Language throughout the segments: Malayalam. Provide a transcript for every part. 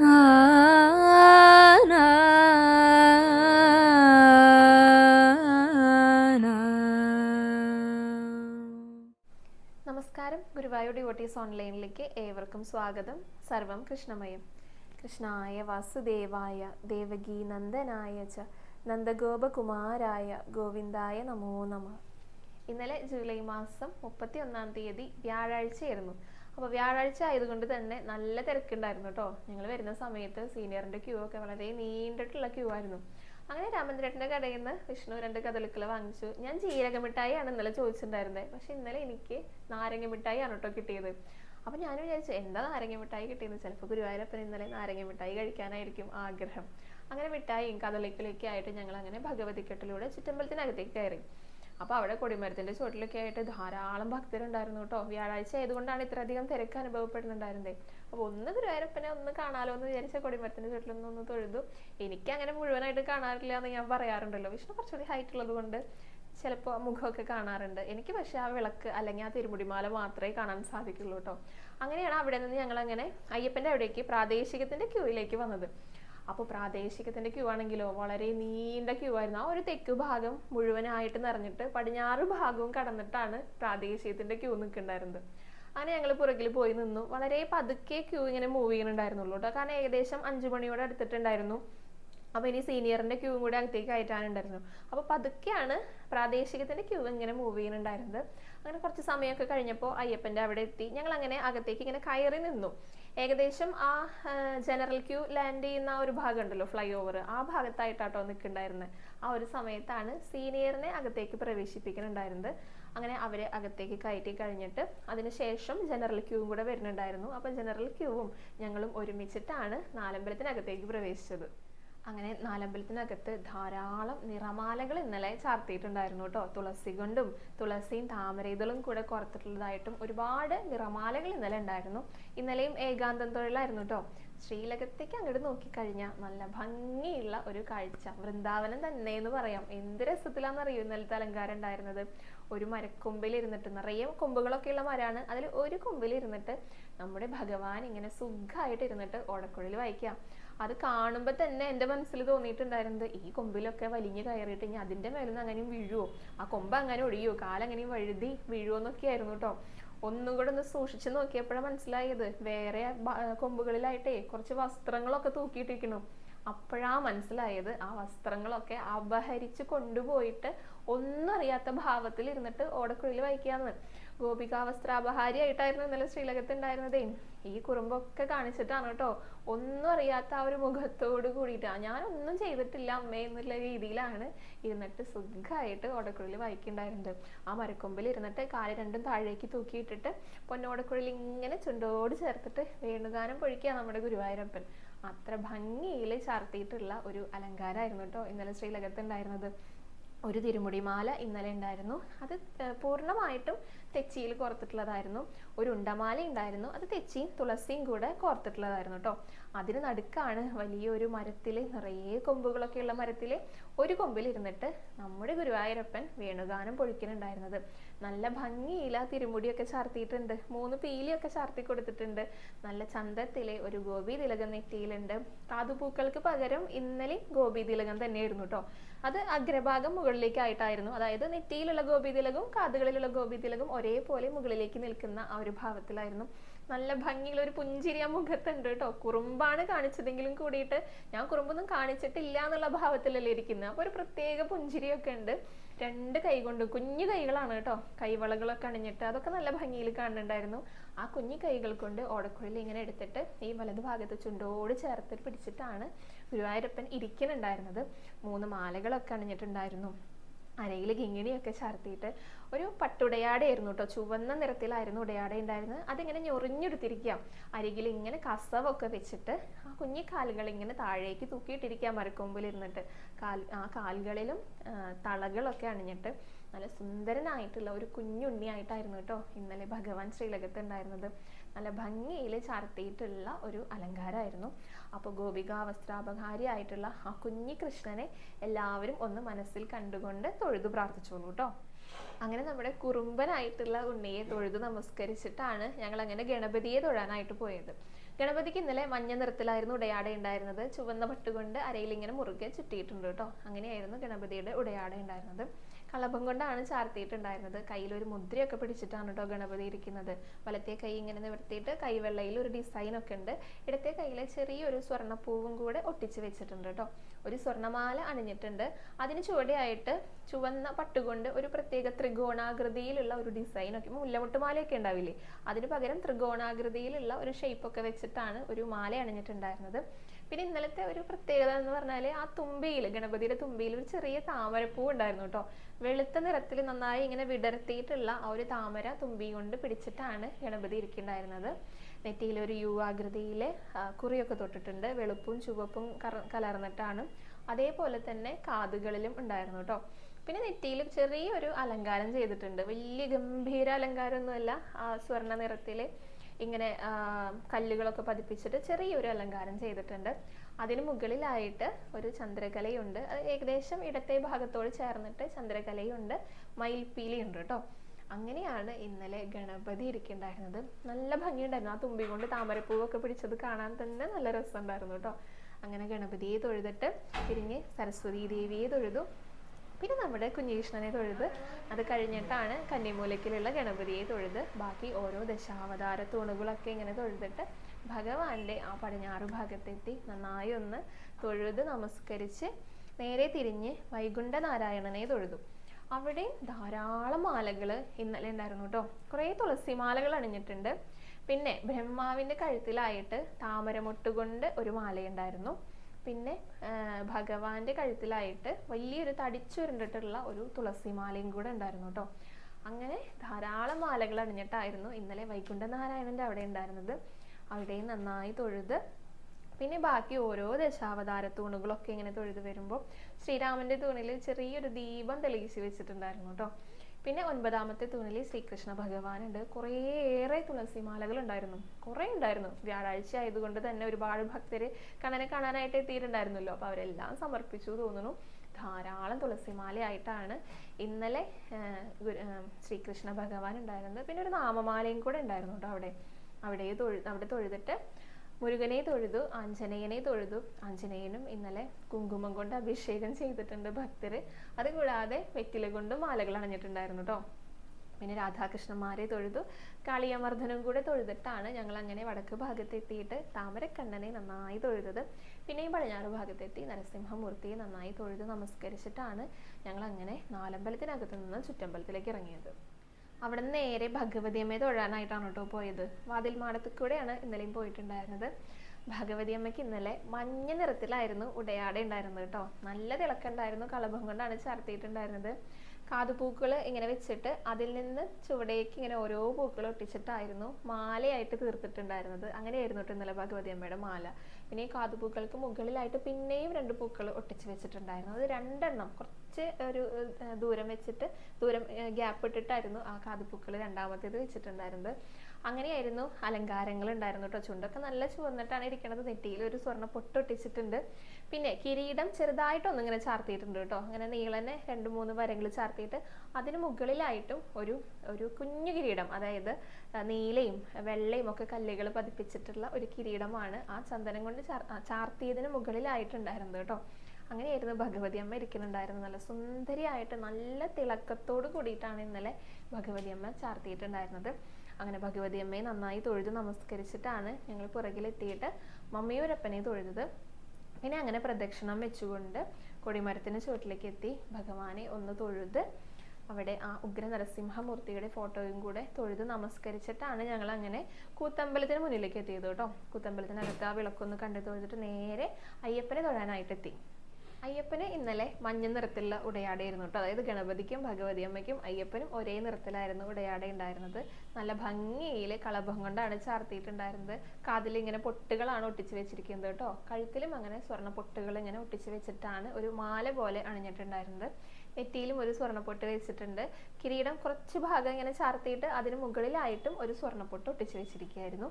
നമസ്കാരം. ഗുരുവായൂർ ഡിവോട്ടീസ് ഓൺലൈനിലേക്ക് ഏവർക്കും സ്വാഗതം. സർവം കൃഷ്ണമയം. കൃഷ്ണായ വാസുദേവായ ദേവകീ നന്ദനായ ച നന്ദഗോപകുമാരായ ഗോവിന്ദായ നമോ നമ. ഇന്നലെ ജൂലൈ മാസം മുപ്പത്തി ഒന്നാം തീയതി വ്യാഴാഴ്ചയായിരുന്നു. അപ്പോൾ വ്യാഴാഴ്ച ആയതുകൊണ്ട് തന്നെ നല്ല തിരക്കുണ്ടായിരുന്നു കേട്ടോ ഞങ്ങൾ വരുന്ന സമയത്ത് സീനിയറിന്റെ ക്യൂ ഒക്കെ വളരെ നീണ്ടിട്ടുള്ള ക്യൂ ആയിരുന്നു. അങ്ങനെ രാമചന്ദ്രേട്ടന്റെ കടയിൽ നിന്ന് വിഷ്ണു രണ്ട് കഥലുക്കൾ വാങ്ങിച്ചു. ഞാൻ ജീരക മിഠായിയാണ് ഇന്നലെ ചോദിച്ചിട്ടുണ്ടായിരുന്നത് പക്ഷെ ഇന്നലെ എനിക്ക് നാരങ്ങ മിഠായി ആണ് കേട്ടോ കിട്ടിയത്. അപ്പൊ ഞാൻ വിചാരിച്ചു എന്താ നാരങ്ങ മിഠായി കിട്ടിയെന്ന്? ചിലപ്പോൾ ഗുരുവായൂരപ്പൻ ഇന്നലെ നാരങ്ങ മിഠായി കഴിക്കാനായിരിക്കും ആഗ്രഹം. അങ്ങനെ മിഠായിയും കദളിക്കലൊക്കെ ആയിട്ട് ഞങ്ങൾ അങ്ങനെ ഭഗവതിക്കെട്ടിലൂടെ ചുറ്റമ്പലത്തിനകത്തേക്ക് കയറി. അപ്പൊ അവിടെ കൊടിമരത്തിന്റെ ചുവട്ടിലൊക്കെ ആയിട്ട് ധാരാളം ഭക്തരുണ്ടായിരുന്നു കേട്ടോ. വ്യാഴാഴ്ച ആയതുകൊണ്ടാണ് ഇത്രയധികം തിരക്ക് അനുഭവപ്പെടുന്നുണ്ടായിരുന്നത് അപ്പൊ ഒന്ന് ഗുരുവായൂരപ്പനെ ഒന്ന് കാണാലോ എന്ന് വിചാരിച്ച കൊടിമരത്തിന്റെ ചുവട്ടിൽ ഒന്ന് തൊഴുതു. എനിക്ക് അങ്ങനെ മുഴുവനായിട്ട് കാണാറില്ല എന്ന് ഞാൻ പറയാറുണ്ടല്ലോ. വിഷ്ണു കുറച്ചുകൂടി ഹൈറ്റ് ഉള്ളത് കൊണ്ട് ചിലപ്പോൾ മുഖമൊക്കെ കാണാറുണ്ട്. എനിക്ക് പക്ഷേ ആ വിളക്ക് അല്ലെങ്കിൽ ആ തിരുമുടിമാല മാത്രമേ കാണാൻ സാധിക്കുള്ളൂ കേട്ടോ. അങ്ങനെയാണ് അവിടെ നിന്ന് ഞങ്ങൾ അങ്ങനെ അയ്യപ്പന്റെ അവിടേക്ക് പ്രാദേശികത്തിന്റെ ക്യൂയിലേക്ക് വന്നത്. അപ്പോൾ പ്രാദേശികത്തിന്റെ ക്യൂ ആണെങ്കിലോ വളരെ നീണ്ട ക്യൂ ആയിരുന്നു. ആ ഒരു തെക്ക് ഭാഗം മുഴുവനായിട്ട് നിറഞ്ഞിട്ട് പടിഞ്ഞാറ് ഭാഗവും കടന്നിട്ടാണ് പ്രാദേശികത്തിന്റെ ക്യൂ നിൽക്കുന്നുണ്ടായിരുന്നത്. അങ്ങനെ ഞങ്ങൾ പുറകിൽ പോയി നിന്നു. വളരെ പതുക്കെ ക്യൂ ഇങ്ങനെ മൂവ് ചെയ്യുന്നുണ്ടായിരുന്നുള്ളൂ കേട്ടോ കാരണം ഏകദേശം അഞ്ചു മണിയോടെ അടുത്തിട്ടുണ്ടായിരുന്നു. അപ്പൊ ഇനി സീനിയറിന്റെ ക്യൂ കൂടെ അകത്തേക്ക് കയറ്റാനുണ്ടായിരുന്നു. അപ്പൊ പതുക്കെയാണ് പ്രാദേശികത്തിന്റെ ക്യൂ ഇങ്ങനെ മൂവ് ചെയ്യുന്നുണ്ടായിരുന്നത്. അങ്ങനെ കുറച്ച് സമയമൊക്കെ കഴിഞ്ഞപ്പോൾ അയ്യപ്പന്റെ അവിടെ എത്തി. ഞങ്ങൾ അങ്ങനെ അകത്തേക്ക് ഇങ്ങനെ കയറി നിന്നു. ഏകദേശം ആ ജനറൽ ക്യൂ ലാൻഡ് ചെയ്യുന്ന ആ ഒരു ഭാഗം ഉണ്ടല്ലോ ഫ്ലൈ ഓവർ ആ ഭാഗത്തായിട്ടാട്ടോ നിൽക്കുന്നുണ്ടായിരുന്നത്. ആ ഒരു സമയത്താണ് സീനിയറിനെ അകത്തേക്ക് പ്രവേശിപ്പിക്കുന്നുണ്ടായിരുന്നത് അങ്ങനെ അവരെ അകത്തേക്ക് കയറ്റി കഴിഞ്ഞിട്ട് അതിനുശേഷം ജനറൽ ക്യൂവും കൂടെ വരുന്നുണ്ടായിരുന്നു. അപ്പോൾ ജനറൽ ക്യൂവും ഞങ്ങളും ഒരുമിച്ചിട്ടാണ് നാലമ്പലത്തിനകത്തേക്ക് പ്രവേശിച്ചത്. അങ്ങനെ നാലമ്പലത്തിനകത്ത് ധാരാളം നിറമാലകൾ ഇന്നലെ ചാർത്തിയിട്ടുണ്ടായിരുന്നു കേട്ടോ. തുളസി കൊണ്ടും തുളസിയും താമരയിതളും കൂടെ കുറത്തിട്ടുള്ളതായിട്ടും ഒരുപാട് നിറമാലകൾ ഇന്നലെ ഉണ്ടായിരുന്നു. ഇന്നലെയും ഏകാന്തം തൊഴിലായിരുന്നു കേട്ടോ. ശ്രീലകത്തേക്ക് അങ്ങോട്ട് നോക്കിക്കഴിഞ്ഞാൽ നല്ല ഭംഗിയുള്ള ഒരു കാഴ്ച. വൃന്ദാവനം തന്നെ എന്ന് പറയാം. എന്ത് രസത്തിലാണെന്നറിയോ ഇന്നലത്തെ അലങ്കാരം ഉണ്ടായിരുന്നത്? ഒരു മരക്കൊമ്പിൽ ഇരുന്നിട്ട് നിറയെ കൊമ്പുകളൊക്കെയുള്ള മരമാണ്. അതിൽ ഒരു കൊമ്പിൽ ഇരുന്നിട്ട് നമ്മുടെ ഭഗവാൻ ഇങ്ങനെ സുഖമായിട്ട് ഇരുന്നിട്ട് ഓടക്കുഴൽ വായിക്കാം അത് കാണുമ്പോൾ തന്നെ എന്റെ മനസ്സിൽ തോന്നിയിട്ടുണ്ടായിരുന്നത് ഈ കൊമ്പിലൊക്കെ വലിഞ്ഞു കയറിയിട്ട് ഇനി അതിന്റെ മേലിൽ അങ്ങനെയും വീഴുവോ? ആ കൊമ്പ് അങ്ങനെ ഒടിയോ കാലങ്ങനെയും വഴുതി വീഴുവോ എന്നൊക്കെ ആയിരുന്നു കേട്ടോ. ഒന്നും കൂടെ ഒന്ന് സൂക്ഷിച്ചു നോക്കിയപ്പോഴാണ് മനസ്സിലായത് വേറെ കൊമ്പുകളിലായിട്ടേ കുറച്ച് വസ്ത്രങ്ങളൊക്കെ തൂക്കിയിട്ടിരിക്കണു അപ്പോഴാ മനസ്സിലായത് ആ വസ്ത്രങ്ങളൊക്കെ അപഹരിച്ച് കൊണ്ടുപോയിട്ട് ഒന്നും അറിയാത്ത ഭാവത്തിൽ ഇരുന്നിട്ട് ഓടക്കുഴയിൽ വായിക്കാന്ന് ഗോപിക വസ്ത്രാപഹാരിയായിട്ടായിരുന്നു ഇന്നലെ ശ്രീലകത്ത് ഉണ്ടായിരുന്നതേ ഈ കുറുമ്പൊക്കെ കാണിച്ചിട്ടാണ് കേട്ടോ. ഒന്നും അറിയാത്ത ആ ഒരു മുഖത്തോട് ഞാൻ ഞാനൊന്നും ചെയ്തിട്ടില്ല അമ്മേ എന്നുള്ള രീതിയിലാണ് ഇരുന്നിട്ട് സുഖമായിട്ട് ഓടക്കുഴലിൽ വായിക്കുന്നുണ്ടായിരുന്നത്. ആ മരക്കൊമ്പിൽ ഇരുന്നിട്ട് കാൽ രണ്ടും താഴേക്ക് തൂക്കിയിട്ടിട്ട് പൊന്നോടക്കുഴലിൽ ഇങ്ങനെ ചുണ്ടോട് ചേർത്തിട്ട് വേണുഗാനം പൊഴിക്കുക നമ്മുടെ ഗുരുവായൂരപ്പൻ. അത്ര ഭംഗിയിൽ ചാർത്തിയിട്ടുള്ള ഒരു അലങ്കാരമായിരുന്നു കേട്ടോ ഇന്നലെ ശ്രീലകത്ത് ഉണ്ടായിരുന്നത് ഒരു തിരുമുടി മാല ഇന്നലെ ഉണ്ടായിരുന്നു. അത് പൂർണമായിട്ടും തെച്ചിയിൽ കോർത്തിട്ടുള്ളതായിരുന്നു. ഒരു ഉണ്ടമാല ഉണ്ടായിരുന്നു. അത് തെച്ചിയും തുളസിയും കൂടെ കോർത്തിട്ടുള്ളതായിരുന്നു കേട്ടോ അതിന് നടുക്കാണ് വലിയൊരു മരത്തിൽ നിറയെ കൊമ്പുകളൊക്കെ ഉള്ള മരത്തിൽ ഒരു കൊമ്പിൽ ഇരുന്നിട്ട് നമ്മുടെ ഗുരുവായൂരപ്പൻ വേണുഗാനം പൊഴിക്കുന്നുണ്ടായിരുന്നത് നല്ല ഭംഗിയിൽ ആ തിരുമുടിയൊക്കെ ചാർത്തിയിട്ടുണ്ട്. മൂന്ന് പീലിയൊക്കെ ചാർത്തി കൊടുത്തിട്ടുണ്ട്. നല്ല ചന്തത്തിലെ ഒരു ഗോപി തിലകം നെറ്റിയിലുണ്ട്. കാതുപൂക്കൾക്ക് പകരം ഇന്നലെ ഗോപി തിലകം തന്നെയായിരുന്നു കേട്ടോ അത് അഗ്രഭാഗം മുകളിലേക്കായിട്ടായിരുന്നു. അതായത് നെറ്റിയിലുള്ള ഗോപി തിലകവും കാതുകളിലുള്ള ഗോപി തിലകവും ഒരേപോലെ മുകളിലേക്ക് നിൽക്കുന്ന ആ ഒരു ഭാവത്തിലായിരുന്നു. നല്ല ഭംഗിയുള്ള ഒരു പുഞ്ചിരി ആ മുഖത്തുണ്ട് കേട്ടോ. കുറുമ്പാണ് കാണിച്ചതെങ്കിലും കൂടിയിട്ട് ഞാൻ കുറുമ്പൊന്നും കാണിച്ചിട്ടില്ല എന്നുള്ള ഭാവത്തിലല്ലേ ഇരിക്കുന്നത് അപ്പൊ ഒരു പ്രത്യേക പുഞ്ചിരിയൊക്കെ ഉണ്ട്. രണ്ട് കൈ കൊണ്ട് കുഞ്ഞു കൈകളാണ് കേട്ടോ. കൈവളകളൊക്കെ അണിഞ്ഞിട്ട് അതൊക്കെ നല്ല ഭംഗിയിൽ കാണുന്നുണ്ടായിരുന്നു. ആ കുഞ്ഞു കൈകൾ കൊണ്ട് ഓടക്കുഴൽ ഇങ്ങനെ എടുത്തിട്ട് ഈ വലതുഭാഗത്ത് ചുണ്ടോട് ചേർത്ത് പിടിച്ചിട്ടാണ് ഗുരുവായൂരപ്പൻ ഇരിക്കുന്നുണ്ടായിരുന്നത്. മൂന്ന് മാലകളൊക്കെ അണിഞ്ഞിട്ടുണ്ടായിരുന്നു. അരയിൽ കിങ്ങിണിയൊക്കെ ചാർത്തിയിട്ട് ഒരു പട്ടുടയാടയായിരുന്നു കേട്ടോ ചുവന്ന നിറത്തിലായിരുന്നു ഉടയാട ഉണ്ടായിരുന്നത്. അതിങ്ങനെ ഞൊറിഞ്ഞെടുത്തിരിക്കുക. അരികിൽ ഇങ്ങനെ കസവൊക്കെ വെച്ചിട്ട് ആ കുഞ്ഞി കാലുകൾ ഇങ്ങനെ താഴേക്ക് തൂക്കിയിട്ടിരിക്കുക മരക്കൊമ്പിൽ ഇരുന്നിട്ട് കാൽ ആ കാലുകളിലും തളകളൊക്കെ അണിഞ്ഞിട്ട്. നല്ല സുന്ദരനായിട്ടുള്ള ഒരു കുഞ്ഞുണ്ണിയായിട്ടായിരുന്നു കേട്ടോ ഇന്നലെ ഭഗവാൻ ശ്രീലകത്ത് ഉണ്ടായിരുന്നത്. നല്ല ഭംഗിയിൽ ചാർത്തിയിട്ടുള്ള ഒരു അലങ്കാരമായിരുന്നു. അപ്പോൾ ഗോപിക വസ്ത്രാപകാരിയായിട്ടുള്ള ആ കുഞ്ഞി കൃഷ്ണനെ എല്ലാവരും ഒന്ന് മനസ്സിൽ കണ്ടുകൊണ്ട് തൊഴുതു പ്രാർത്ഥിച്ചോളൂ കേട്ടോ. അങ്ങനെ നമ്മുടെ കുറുമ്പനായിട്ടുള്ള ഉണ്ണിയെ തൊഴുതു നമസ്കരിച്ചിട്ടാണ് ഞങ്ങൾ അങ്ങനെ ഗണപതിയെ തൊഴാനായിട്ട് പോയത്. ഗണപതിക്ക് ഇന്നലെ മഞ്ഞ നിറത്തിലായിരുന്നു ഉടയാട ഉണ്ടായിരുന്നത്. ചുവന്ന പട്ടുകൊണ്ട് അരയിൽ ഇങ്ങനെ മുറുകെ ചുറ്റിയിട്ടുണ്ട് കേട്ടോ. അങ്ങനെയായിരുന്നു ഗണപതിയുടെ ഉടയാട ഉണ്ടായിരുന്നത്. കളഭം കൊണ്ടാണ് ചാർത്തിയിട്ടുണ്ടായിരുന്നത്. ഒരു മുദ്രയൊക്കെ പിടിച്ചിട്ടാണ് കേട്ടോ ഗണപതി ഇരിക്കുന്നത്. വലത്തെ കൈ ഇങ്ങനെ നിവർത്തിയിട്ട് കൈവെള്ളയിൽ ഒരു ഡിസൈനൊക്കെ ഉണ്ട്. ഇടത്തെ കയ്യിലെ ചെറിയൊരു സ്വർണപ്പൂവും കൂടെ ഒട്ടിച്ച് വെച്ചിട്ടുണ്ട് കേട്ടോ ഒരു സ്വർണമാല അണിഞ്ഞിട്ടുണ്ട്. അതിന് ചുവടെയായിട്ട് ചുവന്ന പട്ടുകൊണ്ട് ഒരു പ്രത്യേക ത്രികോണാകൃതിയിലുള്ള ഒരു ഡിസൈനൊക്കെ മുല്ലമുട്ടുമാലയൊക്കെ ഉണ്ടാവില്ലേ? അതിന് പകരം ത്രികോണാകൃതിയിലുള്ള ഒരു ഷേപ്പ് ഒക്കെ വെച്ചിട്ടാണ് ഒരു മാല അണിഞ്ഞിട്ടുണ്ടായിരുന്നത്. പിന്നെ ഇന്നലത്തെ ഒരു പ്രത്യേകത എന്ന് പറഞ്ഞാൽ ആ തുമ്പിയിൽ ഗണപതിയുടെ തുമ്പിയിൽ ഒരു ചെറിയ താമരപ്പൂ ഉണ്ടായിരുന്നു കേട്ടോ. വെളുത്ത നിറത്തിൽ നന്നായി ഇങ്ങനെ വിടർത്തിയിട്ടുള്ള ആ ഒരു താമര തുമ്പി കൊണ്ട് പിടിച്ചിട്ടാണ് ഗണപതി ഇരിക്കുന്നുണ്ടായിരുന്നത്. നെറ്റിയിൽ ഒരു യു ആകൃതിയിൽ കുറിയൊക്കെ തൊട്ടിട്ടുണ്ട്. വെളുപ്പും ചുവപ്പും കലർന്നിട്ടാണ് അതേപോലെ തന്നെ കാതുകളിലും ഉണ്ടായിരുന്നു കേട്ടോ. പിന്നെ നെറ്റിയിൽ ചെറിയൊരു അലങ്കാരം ചെയ്തിട്ടുണ്ട്. വലിയ ഗംഭീര അലങ്കാരമൊന്നുമല്ല ആ സ്വർണ നിറത്തിൽ ഇങ്ങനെ കല്ലുകളൊക്കെ പതിപ്പിച്ചിട്ട് ചെറിയൊരു അലങ്കാരം ചെയ്തിട്ടുണ്ട്. അതിന് മുകളിലായിട്ട് ഒരു ചന്ദ്രകലയുണ്ട്. അത് ഏകദേശം ഇടത്തെ ഭാഗത്തോട് ചേർന്നിട്ട് ചന്ദ്രകലയുണ്ട്. മയിൽപ്പീലിയുണ്ട് കേട്ടോ അങ്ങനെയാണ് ഇന്നലെ ഗണപതി ഇരിക്കുന്നുണ്ടായിരുന്നത്. നല്ല ഭംഗിയുണ്ടായിരുന്നു. ആ തുമ്പി കൊണ്ട് താമരപ്പൂവൊക്കെ പിടിച്ചത് കാണാൻ തന്നെ നല്ല രസമുണ്ടായിരുന്നു കേട്ടോ അങ്ങനെ ഗണപതിയെ തൊഴുതിട്ട് തിരിഞ്ഞ് സരസ്വതി ദേവിയെ തൊഴുതു. പിന്നെ നമ്മുടെ കുഞ്ഞീഷ്ണനെ തൊഴുത് അത് കഴിഞ്ഞിട്ടാണ് കന്നിമൂലയ്ക്കിലുള്ള ഗണപതിയെ തൊഴുത് ബാക്കി ഓരോ ദശാവതാര തൂണുകളൊക്കെ ഇങ്ങനെ തൊഴുതിട്ട് ഭഗവാന്റെ ആ പടിഞ്ഞാറ് ഭാഗത്തെത്തി നന്നായി ഒന്ന് തൊഴുത് നമസ്കരിച്ച് നേരെ തിരിഞ്ഞ് വൈകുണ്ഠ നാരായണനെ തൊഴുതു. അവിടെ ധാരാളം മാലകൾ ഇന്നലെ ഉണ്ടായിരുന്നു കേട്ടോ. കുറേ തുളസി മാലകൾ അണിഞ്ഞിട്ടുണ്ട്. പിന്നെ ബ്രഹ്മാവിന്റെ കഴുത്തിലായിട്ട് താമരമൊട്ടുകൊണ്ട് ഒരു മാലയുണ്ടായിരുന്നു. പിന്നെ ഭഗവാന്റെ കഴുത്തിലായിട്ട് വലിയൊരു തടിച്ചുരുണ്ടിട്ടുള്ള ഒരു തുളസി മാലയും കൂടെ ഉണ്ടായിരുന്നു കേട്ടോ അങ്ങനെ ധാരാളം മാലകൾ അണിഞ്ഞിട്ടായിരുന്നു ഇന്നലെ വൈകുണ്ഠ നാരായണന്റെ അവിടെ ഉണ്ടായിരുന്നത്. അവിടെയും നന്നായി തൊഴുത് പിന്നെ ബാക്കി ഓരോ ദശാവതാര തൂണുകളൊക്കെ ഇങ്ങനെ തൊഴുത് വരുമ്പോൾ ശ്രീരാമന്റെ തൂണിൽ ചെറിയൊരു ദീപം തെളിയിച്ച് വെച്ചിട്ടുണ്ടായിരുന്നു കേട്ടോ പിന്നെ ഒൻപതാമത്തെ തൂണിൽ ശ്രീകൃഷ്ണ ഭഗവാൻ ഭഗവാനുണ്ട്. കുറേയേറെ തുളസിമാലകൾ ഉണ്ടായിരുന്നു കുറേ ഉണ്ടായിരുന്നു. വ്യാഴാഴ്ച ആയതുകൊണ്ട് തന്നെ ഒരുപാട് ഭക്തര് കണ്ണനെ കാണാനായിട്ട് എത്തിയിട്ടുണ്ടായിരുന്നല്ലോ. അപ്പൊ അവരെല്ലാം സമർപ്പിച്ചു തോന്നുന്നു. ധാരാളം തുളസിമാലയായിട്ടാണ് ഇന്നലെ ശ്രീകൃഷ്ണ ഭഗവാൻ ഉണ്ടായിരുന്നത്. പിന്നെ ഒരു നാമമാലയും കൂടെ ഉണ്ടായിരുന്നു കേട്ടോ അവിടെ. അവിടെ തൊഴു അവിടെ തൊഴുതിട്ട് മുരുകനെ തൊഴുതു ആഞ്ജനേയനെ തൊഴുതു. ആഞ്ജനേയനും ഇന്നലെ കുങ്കുമം കൊണ്ട് അഭിഷേകം ചെയ്തിട്ടുണ്ട് ഭക്തര്. അതുകൂടാതെ വെറ്റില കൊണ്ട് മാലകൾ അണിഞ്ഞിട്ടുണ്ടായിരുന്നു കേട്ടോ പിന്നെ രാധാകൃഷ്ണന്മാരെ തൊഴുതു. കാളിയമർദ്ദനും കൂടെ തൊഴുതിട്ടാണ് ഞങ്ങൾ അങ്ങനെ വടക്ക് ഭാഗത്തെത്തിയിട്ട് താമരക്കണ്ണനെ നന്നായി തൊഴുതത്. പിന്നെയും പടിഞ്ഞാറ് ഭാഗത്തെത്തി നരസിംഹമൂർത്തിയെ നന്നായി തൊഴുത് നമസ്കരിച്ചിട്ടാണ് ഞങ്ങൾ അങ്ങനെ നാലമ്പലത്തിനകത്ത് നിന്ന് ചുറ്റമ്പലത്തിലേക്ക് ഇറങ്ങിയത്. അവിടെ നേരെ ഭഗവതി അമ്മയെ തൊഴാനായിട്ടാണ് കേട്ടോ പോയത്. വാതിൽ മാടത്തിൽ കൂടെയാണ് ഇന്നലെയും പോയിട്ടുണ്ടായിരുന്നത്. ഭഗവതി അമ്മയ്ക്ക് ഇന്നലെ മഞ്ഞ നിറത്തിലായിരുന്നു ഉടയാട ഉണ്ടായിരുന്നത് കേട്ടോ. നല്ല തിളക്കുണ്ടായിരുന്നു കളഭം കൊണ്ടാണ് ചാർത്തിയിട്ടുണ്ടായിരുന്നത്. കാതുപൂക്കൾ ഇങ്ങനെ വെച്ചിട്ട് അതിൽ നിന്ന് ചുവടേക്ക് ഇങ്ങനെ ഓരോ പൂക്കൾ ഒട്ടിച്ചിട്ടായിരുന്നു മാലയായിട്ട് തീർത്തിട്ടുണ്ടായിരുന്നത്. അങ്ങനെയായിരുന്നു കേട്ടോ ഇന്നലെ ഭഗവതി അമ്മയുടെ മാല. പിന്നെ ഈ കാതുപൂക്കൾക്ക് മുകളിലായിട്ട് പിന്നെയും രണ്ട് പൂക്കൾ ഒട്ടിച്ച് വെച്ചിട്ടുണ്ടായിരുന്നു. അത് രണ്ടെണ്ണം കുറച്ച് ഒരു ദൂരം വെച്ചിട്ട് ദൂരം ഗ്യാപ്പ് ഇട്ടിട്ടായിരുന്നു ആ കാതുപൂക്കൾ രണ്ടാമത്തേത് വെച്ചിട്ടുണ്ടായിരുന്നത്. അങ്ങനെയായിരുന്നു അലങ്കാരങ്ങൾ ഉണ്ടായിരുന്നു കേട്ടോ. ചുണ്ടൊക്കെ നല്ല ചുവന്നിട്ടാണ് ഇരിക്കുന്നത് നെറ്റിയിൽ ഒരു സ്വർണ പൊട്ടൊട്ടിച്ചിട്ടുണ്ട്. പിന്നെ കിരീടം ചെറുതായിട്ടൊന്നും ഇങ്ങനെ ചാർത്തിയിട്ടുണ്ട് കേട്ടോ. അങ്ങനെ നീളനെ രണ്ട് മൂന്ന് വരങ്ങൾ ചാർത്തിയിട്ട് അതിന് മുകളിലായിട്ടും ഒരു ഒരു കുഞ്ഞു കിരീടം അതായത് നീലയും വെള്ളയും ഒക്കെ കല്ലുകൾ പതിപ്പിച്ചിട്ടുള്ള ഒരു കിരീടമാണ് ആ ചന്ദനം കൊണ്ട് ചാർത്തിയതിന് മുകളിലായിട്ടുണ്ടായിരുന്നത് കേട്ടോ. അങ്ങനെയായിരുന്നു ഭഗവതി അമ്മ ഇരിക്കുന്നുണ്ടായിരുന്നത്. നല്ല സുന്ദരിയായിട്ട് നല്ല തിളക്കത്തോട് കൂടിയിട്ടാണ് ഇന്നലെ ഭഗവതി അമ്മ ചാർത്തിയിട്ടുണ്ടായിരുന്നത്. അങ്ങനെ ഭഗവതി അമ്മയെ നന്നായി തൊഴുത് നമസ്കരിച്ചിട്ടാണ് ഞങ്ങൾ പുറകിലെത്തിയിട്ട് മമ്മിയൂരപ്പനെ തൊഴുതത്. പിന്നെ അങ്ങനെ പ്രദക്ഷിണം വെച്ചുകൊണ്ട് കൊടിമരത്തിന് ചുവട്ടിലേക്ക് എത്തി ഭഗവാനെ ഒന്ന് തൊഴുത് അവിടെ ആ ഉഗ്ര നരസിംഹമൂർത്തിയുടെ ഫോട്ടോയും കൂടെ തൊഴുത് നമസ്കരിച്ചിട്ടാണ് ഞങ്ങൾ അങ്ങനെ കൂത്തമ്പലത്തിന് മുന്നിലേക്ക് എത്തിയത് കേട്ടോ. കൂത്തമ്പലത്തിനകത്ത് ആ വിളക്കൊന്ന് കണ്ടു തൊഴുതിട്ട് നേരെ അയ്യപ്പനെ തൊഴാനായിട്ടെത്തി. അയ്യപ്പന് ഇന്നലെ മഞ്ഞ നിറത്തിലുള്ള ഉടയാടയായിരുന്നു കേട്ടോ. അതായത് ഗണപതിക്കും ഭഗവതി അമ്മയ്ക്കും അയ്യപ്പനും ഒരേ നിറത്തിലായിരുന്നു ഉടയാട ഉണ്ടായിരുന്നത്. നല്ല ഭംഗിയിൽ കളഭം കൊണ്ടാണ് ചാർത്തിയിട്ടുണ്ടായിരുന്നത്. കാതിൽ ഇങ്ങനെ പൊട്ടുകളാണ് ഒട്ടിച്ചു വെച്ചിരിക്കുന്നത് കേട്ടോ. കഴുത്തിലും അങ്ങനെ സ്വർണ പൊട്ടുകൾ ഇങ്ങനെ ഒട്ടിച്ചു വെച്ചിട്ടാണ് ഒരു മാല പോലെ അണിഞ്ഞിട്ടുണ്ടായിരുന്നത്. നെറ്റിയിലും ഒരു സ്വർണപ്പൊട്ട് വെച്ചിട്ടുണ്ട്. കിരീടം കുറച്ച് ഭാഗം ഇങ്ങനെ ചാർത്തിയിട്ട് അതിന് മുകളിലായിട്ടും ഒരു സ്വർണപ്പൊട്ട് ഒട്ടിച്ചു വെച്ചിരിക്കുകയായിരുന്നു.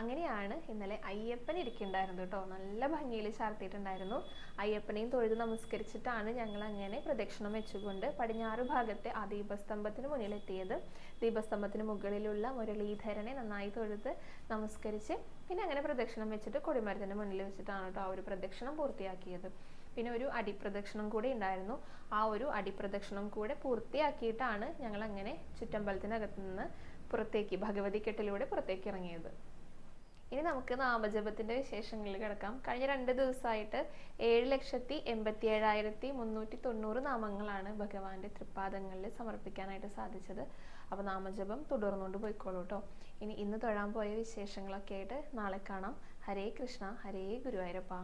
അങ്ങനെയാണ് ഇന്നലെ അയ്യപ്പൻ ഇരിക്കുന്നുണ്ടായിരുന്നു കേട്ടോ. നല്ല ഭംഗിയിൽ ചാർത്തിയിട്ടുണ്ടായിരുന്നു. അയ്യപ്പനെയും തൊഴുത് നമസ്കരിച്ചിട്ടാണ് ഞങ്ങൾ അങ്ങനെ പ്രദക്ഷിണം വെച്ചുകൊണ്ട് പടിഞ്ഞാറ് ഭാഗത്തെ ആ ദീപസ്തംഭത്തിന് മുന്നിലെത്തിയത്. ദീപസ്തംഭത്തിന് മുകളിലുള്ള മുരളീധരനെ നന്നായി തൊഴുത് നമസ്കരിച്ച് പിന്നെ അങ്ങനെ പ്രദക്ഷിണം വെച്ചിട്ട് കൊടിമരത്തിന്റെ മുന്നിൽ വെച്ചിട്ടാണ് കേട്ടോ ആ ഒരു പ്രദക്ഷിണം പൂർത്തിയാക്കിയത്. പിന്നെ ഒരു അടിപ്രദക്ഷിണം കൂടി ഉണ്ടായിരുന്നു. ആ ഒരു അടിപ്രദക്ഷിണം കൂടെ പൂർത്തിയാക്കിയിട്ടാണ് ഞങ്ങൾ അങ്ങനെ ചുറ്റമ്പലത്തിനകത്ത് നിന്ന് പുറത്തേക്ക് ഭഗവതി കെട്ടിലൂടെ പുറത്തേക്ക് ഇറങ്ങിയത്. ഇനി നമുക്ക് നാമജപത്തിന്റെ വിശേഷങ്ങളിൽ കിടക്കാം. കഴിഞ്ഞ രണ്ട് ദിവസമായിട്ട് ഏഴ് ലക്ഷത്തി എൺപത്തി ഏഴായിരത്തി മുന്നൂറ്റി തൊണ്ണൂറ് നാമങ്ങളാണ് ഭഗവാന്റെ തൃപ്പാദങ്ങളിൽ സമർപ്പിക്കാനായിട്ട് സാധിച്ചത്. അപ്പോൾ നാമജപം തുടർന്നുകൊണ്ട് പോയിക്കോളൂ കേട്ടോ. ഇനി ഇന്ന് തൊഴാൻ പോയ വിശേഷങ്ങളൊക്കെ ആയിട്ട് നാളെ കാണാം. ഹരേ കൃഷ്ണ ഹരേ ഗുരുവായൂരപ്പ.